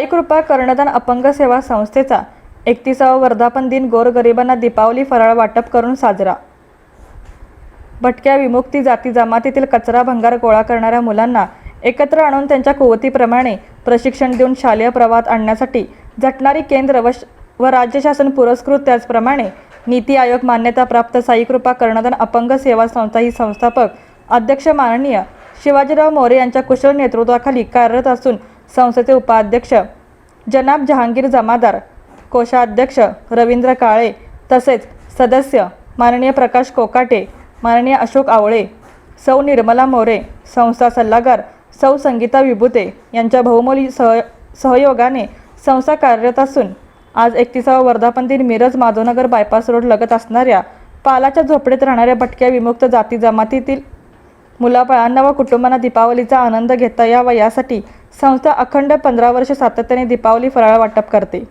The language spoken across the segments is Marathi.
कृपा कर्णदान अपंग सेवा संस्थेचा एकतीसावा वर्धापन दिन गोरगरिबांना दीपावली फराळ वाटप करून साजरा. भटक्या विमुक्ती जाती जमातीतील कचरा भंगार गोळा करणाऱ्या मुलांना एकत्र आणून त्यांच्या कुवतीप्रमाणे प्रशिक्षण देऊन शालेय प्रवाहात आणण्यासाठी झटणारी केंद्र व व राज्य शासन पुरस्कृत. त्याचप्रमाणे नीती आयोग मान्यताप्राप्त साईकृपा कर्णदान अपंग सेवा संस्था ही संस्थापक अध्यक्ष माननीय शिवाजीराव मोरे यांच्या कुशल नेतृत्वाखाली कार्यरत असून संस्थेचे उपाध्यक्ष जनाब जहांगीर जमादार कोषाध्यक्ष रवींद्र काळे तसेच सदस्य माननीय प्रकाश कोकाटे माननीय अशोक आवळे सौ निर्मला मोरे संस्था सल्लागार सौ संगीता विभुते यांच्या बहुमोली सह सहयोगाने संस्था कार्यरत असून आज एकतीसावा वर्धापन दिन मिरज माधवनगर बायपास रोड लगत असणाऱ्या पालाच्या झोपडीत राहणाऱ्या भटक्या विमुक्त जाती जमातीतील मुलाबाळांना व कुटुंबांना दीपावलीचा आनंद घेता यावा यासाठी संस्था अखंड पंधरा वर्ष सातत्याने दीपावली फराळ वाटप करते.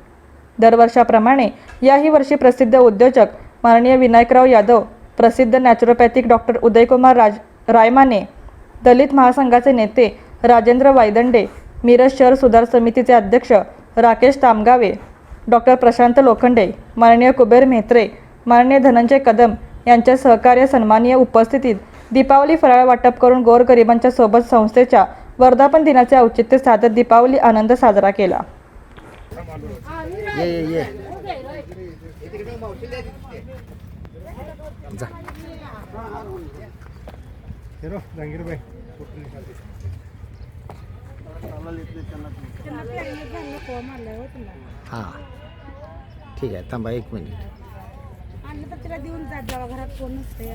दरवर्षाप्रमाणे याही वर्षी प्रसिद्ध उद्योजक माननीय विनायकराव यादव प्रसिद्ध नॅचरोपॅथिक डॉक्टर उदयकुमार राज रायमाने दलित महासंघाचे नेते राजेंद्र वायदंडे मिरज शहर सुधार समितीचे अध्यक्ष राकेश तामगावे डॉक्टर प्रशांत लोखंडे माननीय कुबेर मेहत्रे माननीय धनंजय कदम यांच्या सहकार्य सन्मानीय उपस्थितीत दीपावली फराळ वाटप करून गोरगरिबांच्या सोबत संस्थेच्या वर्धापन दिनाचे औचित्य साधत दीपावली आनंद साजरा केला. ये ये ये. जा. हिरो हां. ठीक आहे थांबा एक मिनिट. आणलं तर तिला देऊन जात जावा घरात कोण नसते